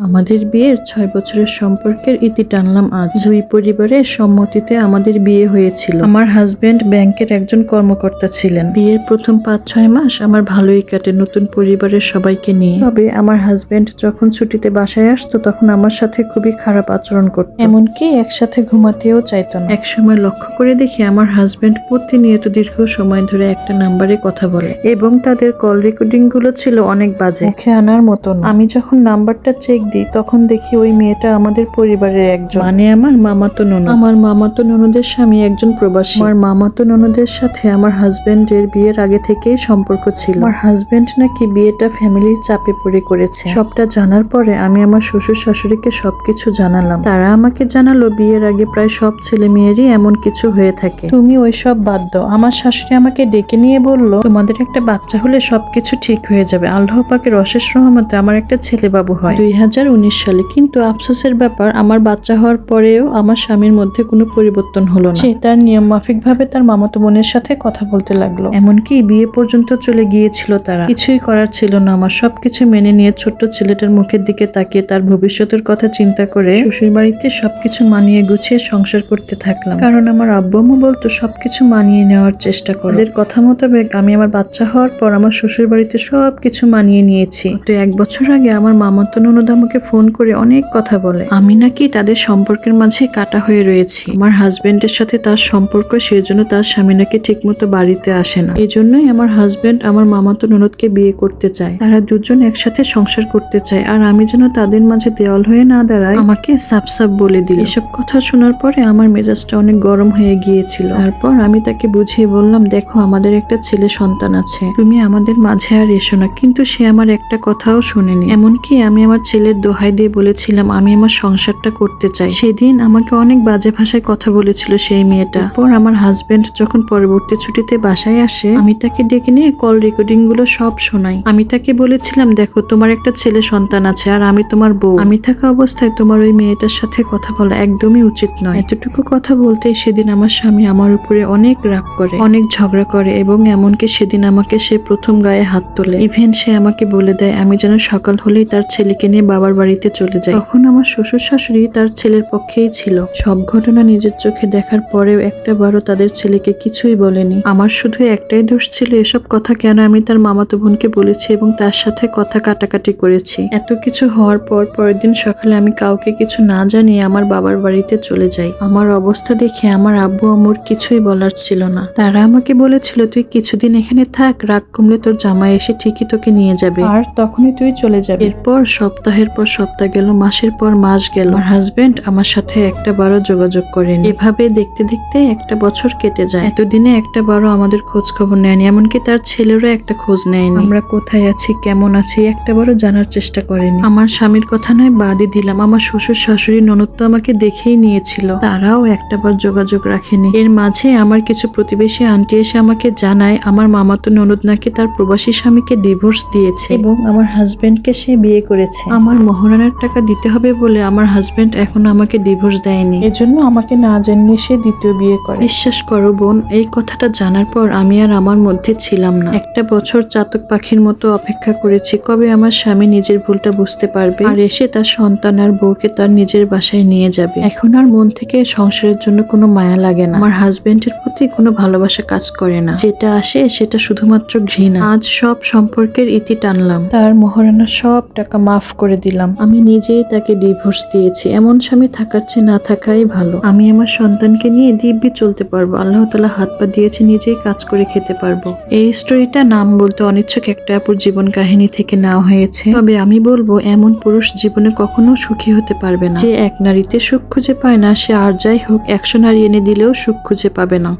আমাদের বিয়ের ছয় বছরের সম্পর্কের ইতি টানলাম আজ। দুই পরিবারের সম্মতিতে আমাদের বিয়ে হয়েছিল। আমার হাজবেন্ড ব্যাংকের একজন কর্মকর্তা ছিলেন। বিয়ের প্রথম পাঁচ, ছয় মাস আমার ভালোই কাটে নতুন পরিবারের সবাইকে নিয়ে। তবে আমার হাজবেন্ড যখন ছুটিতে বাসায় আসতো তখন আমার সাথে খুবই খারাপ আচরণ করত। এমনকি একসাথে ঘুমাতেও চাইতো না। একসময় লক্ষ্য করে দেখি আমার হাজবেন্ড প্রতিনিয়ত দীর্ঘ সময় ধরে একটা নাম্বারে কথা বলে এবং তাদের কল রেকর্ডিংগুলো ছিল অনেক বাজে। মুখে আনার মতো আমি যখন নাম্বারটা চেক দিই তখন দেখি ওই মেয়েটা আমাদের পরিবারের একজন। মানে আমার মামাতো ননদ। আমার মামাতো ননদের স্বামী একজন প্রবাসী। আমার মামাতো ননদের সাথে আমার হাজবেন্ডের বিয়ের আগে থেকেই সম্পর্ক ছিল। আমার হাজবেন্ড নাকি বিয়েটা ফ্যামিলির চাপে পড়ে করেছে। সবটা জানার পরে আমি আমার শ্বশুর শাশুড়িকে সবকিছু জানালাম। তারা আমাকে জানালো বিয়ের আগে প্রায় সব ছেলে মেয়েরই এমন কিছু হয়ে থাকে। তুমি ওই সব বাদ দাও। আমার শাশুড়ি আমাকে ডেকে নিয়ে বলল তোমাদের একটা বাচ্চা হলে সবকিছু ঠিক হয়ে যাবে। আল্লাহ পাকের অশেষ রহমতে আমার একটা ছেলে বাবু হয়। দুই সালে। কিন্তু আফসোসের ব্যাপার, আমার বাচ্চা হওয়ার পরেও আমার স্বামীর মধ্যে কোনো পরিবর্তন হলো না। সে তার নিয়ম মাফিক ভাবে তার মামাতো বোনের সাথে কথা বলতে লাগল। এমনকি বিয়ে পর্যন্ত চলে গিয়েছিল তারা। কিছুই করার ছিল না আমার। সবকিছু মেনে নিয়ে ছোট্ট ছেলেটার মুখের দিকে তাকিয়ে তার ভবিষ্যতের কথা চিন্তা করে শ্বশুর বাড়িতে সবকিছু মানিয়ে গুছিয়ে সংসার করতে থাকলাম। কারণ আমার আব্বু বলতো, সবকিছু মানিয়ে নেওয়ার চেষ্টা করো। ওদের কথা মোতাবেক আমি আমার বাচ্চা হওয়ার পর আমার শ্বশুর বাড়িতে সবকিছু মানিয়ে নিয়েছি। তো এক বছর আগে আমার মামাতো ননদ আমাকে ফোন করে অনেক কথা বলে। আমি নাকি তাদের সম্পর্কের মাঝে কাটা হয়ে রয়েছি। আমার হাজবেন্ডের সাথে তার সম্পর্ক সেই জন্য তার স্বামী নাকি ঠিকমতো বাড়িতে আসে না। এই জন্যই আমার হাজবেন্ড আমার মামাতো ননদকে বিয়ে করতে চায়। তারা দুজন একসাথে সংসার করতে চায়। আর আমি যেন তাদের মাঝে দেওয়াল হয়ে না দাঁড়ায় আমাকে সাপ সাপ বলে দিল। এসব কথা শোনার পরে আমার মেজাজটা অনেক গরম হয়ে গিয়েছিল। তারপর আমি তাকে বুঝিয়ে বললাম, দেখো, আমাদের একটা ছেলে সন্তান আছে। তুমি আমাদের মাঝে আর এসো না। কিন্তু সে আমার একটা কথাও শুনেনি। এমনকি আমি আমার ছেলের দোহাই দিয়ে বলেছিলাম, আমি আমার সংসারটা করতে চাই। সেদিন আমাকে অনেক বাজে ভাষায় কথা বলেছিল সেই মেয়েটা। পর আমার হাজবেন্ড যখন পরবর্তী ছুটিতে বাসায় আসে, আমি তাকে ডেকে নিয়ে কল রেকর্ডিংগুলো সব শোনাই। আমি তাকে বলেছিলাম, দেখো, তোমার একটা ছেলে সন্তান আছে আর আমি তোমার বউ। আমি থাকা অবস্থায় তোমার ওই মেয়েটার সাথে কথা বলা একদমই উচিত নয়। এতটুকু কথা বলতেই সেদিন আমার স্বামী আমার উপরে অনেক রাগ করে, অনেক ঝগড়া করে এবং এমনকি সেদিন আমাকে সে প্রথম গায়ে হাত তোলে। ইভেন সে আমাকে বলে দেয়, আমি যেন সকাল হলেই তার ছেলেকে নিয়ে বাবার বাড়িতে চলে যাই তখন আমার শ্বশুর শাশুড়ি তার ছেলের পক্ষেই ছিল। সব ঘটনা নিজের চোখে দেখার পরেও একটা বারও তাদের ছেলেকে কিছুই বলেনি। আমার শুধু একটাই দোষ ছিল এসব কথা কেন আমি তার মামাতো বোনকে বলেছি এবং তার সাথে কথা কাটাকাটি করেছি। এত কিছু হওয়ার পর পরের দিন সকালে আমি কাউকে কিছু না জানিয়ে আমার বাবার বাড়িতে চলে যাই। আমার অবস্থা দেখে আমার আব্বু আম্মুর কিছুই বলার ছিল না। তারা আমাকে বলেছিল তুই কিছুদিন এখানে থাক রাগ কমলে তোর জামাই এসে ঠিকই তোকে নিয়ে যাবে। আর তখনই তুই চলে যাবে। এরপর সপ্তাহের পর সপ্তাহ গেল, মাসের পর মাস গেল। আমার হাজবেন্ড আমার সাথে একটা বারও যোগাযোগ করেনি। এভাবে দেখতে দেখতে একটা বছর কেটে যায়। এতদিনে একটা বারও আমাদের খোঁজ খবর নেয়নি, এমনকি তার ছেলেরও একটা খোঁজ নেয়নি। আমরা কোথায় আছি, কেমন আছি একটা বারও জানার চেষ্টা করেনি। আমার স্বামীর কথা নয়, বাদই দিলাম। আমার শ্বশুর, শাশুড়ি ননদ তো আমাকে দেখেই নিয়েছিল। তারাও একটা বার যোগাযোগ রাখেনি। এর মাঝে আমার কিছু প্রতিবেশী আন্টি এসে আমাকে জানায়, আমার মামাতো ননদ নাকি তার প্রবাসী স্বামীকে ডিভোর্স দিয়েছে এবং আমার হাজবেন্ডকে সে বিয়ে করেছে। আমার মহারানার টাকা দিতে হবে বলে আমার হাজবেন্ড এখনও আমাকে ডিভোর্স দেয়নি। এজন্য আমাকে না জানিয়ে সে দ্বিতীয় বিয়ে করে। বিশ্বাস করো বোন এই কথাটা জানার পর আমি আর আমার মধ্যে ছিলাম না। একটা বছর চাতক পাখির মতো অপেক্ষা করেছি কবে আমার স্বামী নিজের ভুলটা বুঝতে পারবে? আর এসে তার সন্তান আর বউকে তার নিজের বাসায় নিয়ে যাবে। এখন আর মন থেকে সংসারের জন্য কোনো মায়া লাগে না। আমার হাজবেন্ডের প্রতি কোনো ভালোবাসা কাজ করে না। যেটা আসে সেটা শুধুমাত্র ঘৃণা। আজ সব সম্পর্কের ইতি টানলাম। তার মহারানা সব টাকা মাফ করে দিলাম। আমি নিজেই তাকে ডিভোর্স দিয়েছি। এমন স্বামী থাকার চেয়ে না থাকাই ভালো। আমি আমার সন্তানকে নিয়ে দিব্যি চলতে পারব। আল্লাহ তালা হাত পা দিয়েছে, নিজেই কাজ করে খেতে পারব। এই স্টোরিটা নাম বলতে অনিচ্ছুক একটা আপুর জীবন কাহিনী থেকে নেওয়া হয়েছে। তবে আমি বলব, এমন পুরুষ জীবনে কখনো সুখী হতে পারবে না। যে এক নারীতে সুখ খুঁজে পায় না, সে আর যাই হোক, একশো নারী এনে দিলেও সুখ খুঁজে পাবে না।